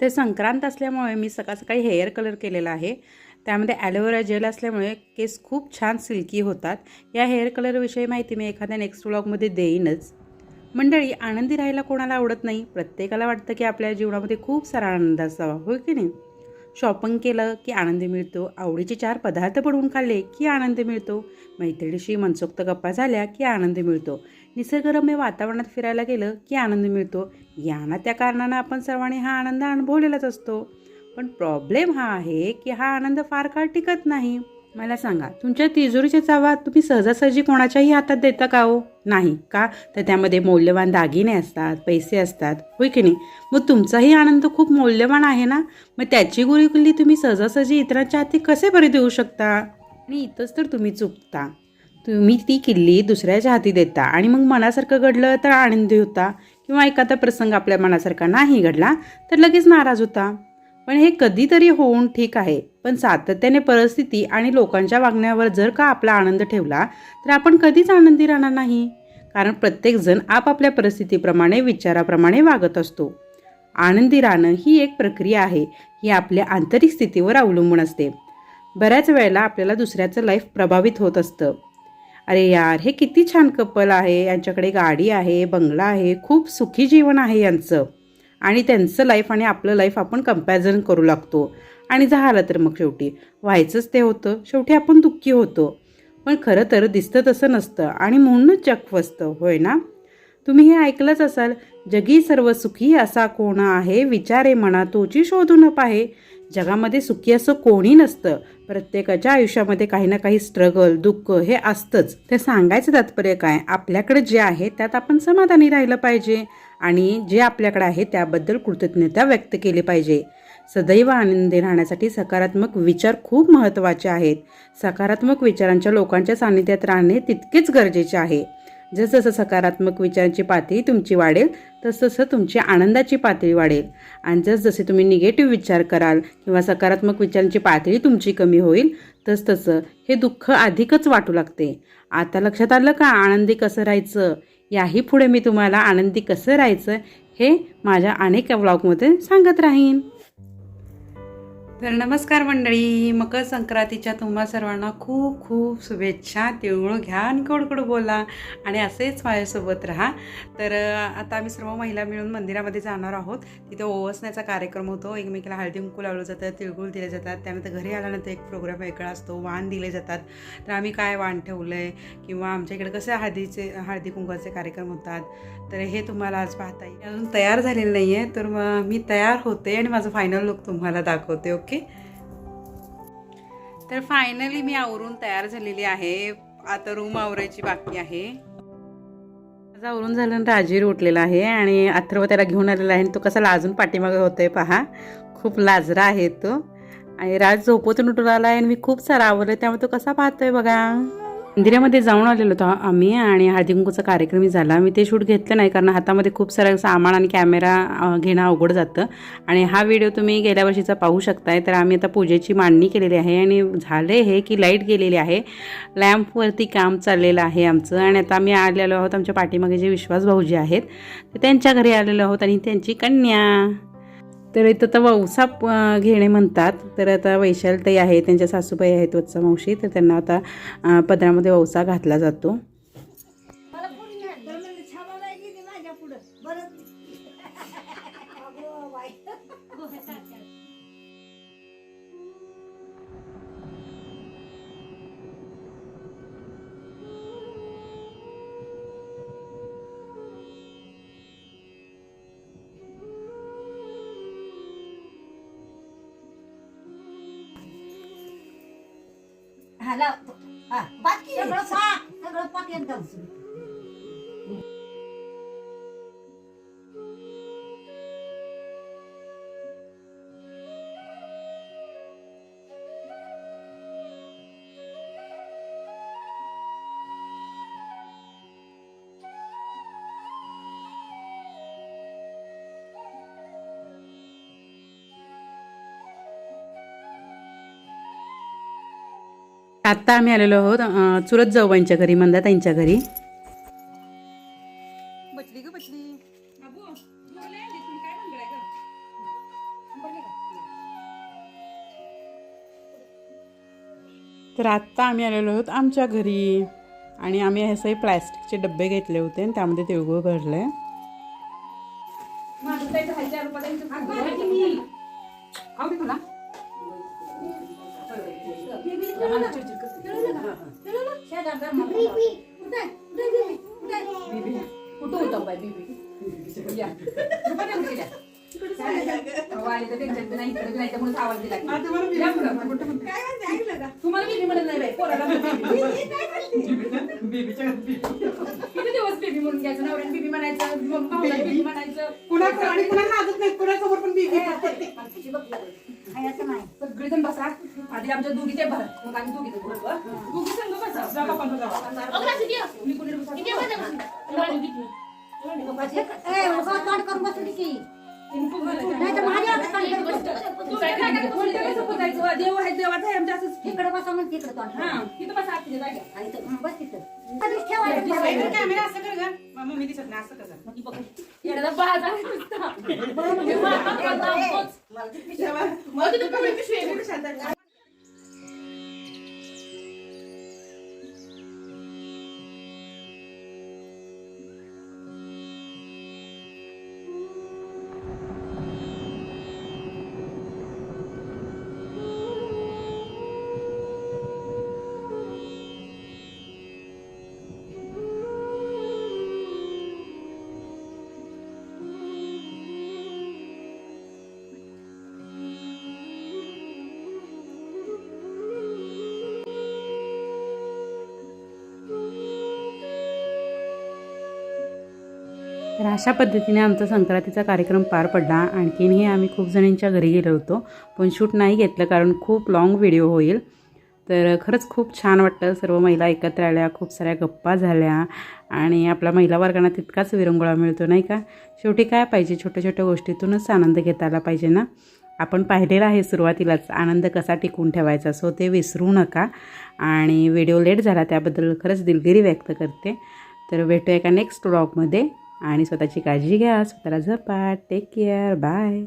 ते संक्रांत असल्यामुळे मी सकाळ सकाळी हेअर कलर केलेला आहे. त्यामध्ये ॲलोवेरा जेल असल्यामुळे केस खूप छान सिल्की होतात. या हेअर कलरविषयी माहिती मी एखाद्या नेक्स्ट व्लॉगमध्ये देईनच. मंडळी आनंदी राहायला कोणाला आवडत नाही? प्रत्येकाला वाटतं की आपल्या जीवनामध्ये खूप सारा आनंद असावा हो की नाही? शॉपिंग केलं की आनंद मिळतो. आवडीचे चार पदार्थ बनवून खाल्ले की आनंद मिळतो. मैत्रिणीशी मनसोक्त गप्पा झाल्या की आनंद मिळतो. निसर्गरम्य वातावरणात फिरायला गेलं की आनंद मिळतो. या ना त्या कारणानं आपण सर्वांनी हा आनंद अनुभवलेलाच असतो. पण प्रॉब्लेम हा आहे की हा आनंद फार काळ टिकत नाही. मला सांगा तुमच्या तिजोरीच्या चावा तुम्ही सहजासहजी कोणाच्याही हातात देता का हो? नाही का? तर त्यामध्ये मौल्यवान दागिने असतात पैसे असतात होय की नाही? मग तुमचाही आनंद खूप मौल्यवान आहे ना? मग त्याची गुरीकुल्ली तुम्ही सहजासहजी इतरांच्या हाती कसे बरे देऊ शकता? आणि इथंच तर तुम्ही चुकता. तुम्ही ती किल्ली दुसऱ्याच्या हाती देता आणि मग मनासारखं घडलं तर आनंदी होता. किंवा एखादा प्रसंग आपल्या मनासारखा नाही घडला तर लगेच नाराज होता. पण हे कधीतरी होऊन ठीक आहे. पण सातत्याने परिस्थिती आणि लोकांच्या वागण्यावर जर का आपला आनंद ठेवला तर आपण कधीच आनंदी राहणार नाही. कारण प्रत्येकजण आपापल्या परिस्थितीप्रमाणे विचाराप्रमाणे वागत असतो. आनंदी राहणं ही एक प्रक्रिया आहे ही आपल्या आंतरिक स्थितीवर अवलंबून असते. बऱ्याच वेळेला आपल्याला दुसऱ्याचं लाईफ प्रभावित होत असतं. अरे यार हे किती छान कपल आहे यांच्याकडे गाडी आहे बंगला आहे खूप सुखी जीवन आहे यांचं. आणि त्यांचं लाईफ आणि आपलं लाईफ आपण कंपॅरिझन करू लागतो. आणि झालं तर मग शेवटी. व्हायचंच ते होतं. शेवटी आपण दुःखी होतो. पण खरं तर दिसतं तसं नसतं. आणि म्हणूनच जग फसतं. होय ना? तुम्ही हे ऐकलंच असाल जगी सर्व सुखी असा कोण आहे? विचारे म्हणा तोची शोधून पाहे. जगामध्ये सुखी असं कोणी नसतं. प्रत्येकाच्या आयुष्यामध्ये काही ना काही स्ट्रगल दुःख हे असतंच. ते सांगायचं तात्पर्य काय? आपल्याकडे जे आहे त्यात आपण समाधानी राहिलं पाहिजे. आणि जे आपल्याकडे आहे त्याबद्दल कृतज्ञता व्यक्त केली पाहिजे. सदैव आनंदी राहण्यासाठी सकारात्मक विचार खूप महत्त्वाचे आहेत. सकारात्मक विचारांच्या लोकांच्या सान्निध्यात राहणे तितकेच गरजेचे आहे. जसजसं सकारात्मक विचारांची पातळी तुमची वाढेल तसतसं तुमची आनंदाची पातळी वाढेल. आणि जसजसे तुम्ही निगेटिव्ह विचार कराल किंवा सकारात्मक विचारांची पातळी तुमची कमी होईल तसतसं हे दुःख अधिकच वाटू लागते. आता लक्षात आलं का आनंदी कसं राहायचं? याही पुढे मी तुम्हाला आनंदी कसं राहायचं हे माझ्या अनेक व्लॉगमध्ये सांगत राहीन. तर नमस्कार मंडळी मकर संक्रांतीच्या तुम्हा सर्वांना खूप खूप शुभेच्छा. तिळगुळ घ्या आणि गोडगोड बोला आणि असेच माझ्यासोबत राहा. तर आता आम्ही सर्व महिला मिळून मंदिरामध्ये जाणार आहोत. तिथे ओवसण्याचा कार्यक्रम होतो. एकमेकीला हळदी कुंकू लावलं जातं तिळगुळ दिले जातात. त्यानंतर घरी आल्यानंतर एक प्रोग्राम वेगळा असतो वाण दिले जातात. तर आम्ही काय वाण ठेवलं आहे किंवा आमच्या इकडे कसे हळदीचे हळदी कुंकवाचे कार्यक्रम होतात. तर हे तुम्हाला आज पाहता येईल. अजून तयार झालेलं नाही आहे तर मग मी तयार होते आणि माझं फायनल लुक तुम्हाला दाखवते ओके? तर फायनली मी आवरून तयार झालेली आहे. आता रूम आवरायची बाकी आहे. माझं आवरून झालं आणि उठलेला आहे आणि अथर्व त्याला घेऊन आलेला आहे. आणि तो कसा लाजून पाठीमागे होतोय पहा. खूप लाजरा आहे तो. आणि राज झोपतून उठून आला आहे आणि मी खूप सारा आवरलं त्यामुळे तो कसा पाहतोय बघा? मंदिरामध्ये जाऊन आलेलो होतो. आम्ही आणि हळदी कुंकूचा कार्यक्रम झाला. मी ते शूट घेतलं नाही कारण हातामध्ये खूप सारं सामान आणि कॅमेरा घेणं अवघड जातं. आणि हा व्हिडिओ तुम्ही गेल्या वर्षीचा पाहू शकताय. तर आम्ही आता पूजेची मांडणी केलेली आहे आणि झाले हे की लाइट गेलेली आहे. लॅम्पवरती काम चाललेलं आहे आमचं आणि आता आम्ही आलेलो आहोत आमच्या पाठीमागे जे विश्वास भाऊजी आहेत तर त्यांच्या घरी आलेलो आहोत आणि त्यांची कन्या. तर इथं तर वौसा घेणे म्हणतात. तर आता वैशालताई आहे त्यांच्या सासूबाई आहेत वत्सा मावशी. तर त्यांना आता पदरामध्ये वौसा घातला जातो. हा लाव हा बाकी सगळं पाक सगळं पाक एकदम आत्ता आम्ही आलेलो आहोत चुरत जाऊबाईंच्या घरी मंदाताईंच्या घरी. तर आत्ता आम्ही आलेलो आहोत आमच्या घरी. आणि आम्ही असे प्लॅस्टिकचे डबे घेतले होते आणि त्यामध्ये तिळगुळ भरले तुला. कुठं होतं बाय बीबी या. आले तर त्यांच्यात नाही, इकडे नाही, आवाज दिला. तुम्हाला बीबी म्हणत नाही बाई, पोराला बीबी. किती दिवस बेबी म्हणून घ्यायचं नवऱ्याने बीबी म्हणायचं मग भाऊला बीबी म्हणायचं सगळेजण बसा. आधी आमच्या दोघीचे भर. मग आम्ही दोघीचे भरतो हं. दोघी संघ बसा. जा बापांना जावा. मी कोणी बसा? तोंड करून बसली की. नाही तर माझ्या हातात काढून बसायचं देव आहे देवाचं आहे आमच्या असंच. की. तिकडे बसा मग तिकडे तोंड हा तिथं बसा आत तिथे जागा. आणि तर- हं, बस तिथं. आधीच ठेवायचं येण्याचा बाज आहे नुसता. म्हणजे मामा करता. तोच. मग तर अशा पद्धतीने आमचा संक्रांतीचा कार्यक्रम पार पडला. आणखीनही आम्ही खूप जणींच्या घरी गेलो होतो. पण शूट नाही घेतलं कारण खूप लाँग व्हिडिओ होईल. तर खरंच खूप छान वाटतं सर्व महिला एकत्र आल्या खूप साऱ्या गप्पा झाल्या. आणि आपल्या महिला वर्गांना तितकाच विरंगुळा मिळतो नाही का? शेवटी काय पाहिजे? छोट्या छोट्या गोष्टीतूनच आनंद घेता आला पाहिजे ना? आपण पाहिलेलं आहे सुरुवातीलाच. आनंद कसा टिकून ठेवायचा सो ते विसरू नका. आणि व्हिडिओ लेट झाला त्याबद्दल खरंच दिलगिरी व्यक्त करते. तर भेटूया एका नेक्स्ट ब्लॉगमध्ये आणि स्वतःची काळजी घ्या स्वतःला जपा टेक केअर बाय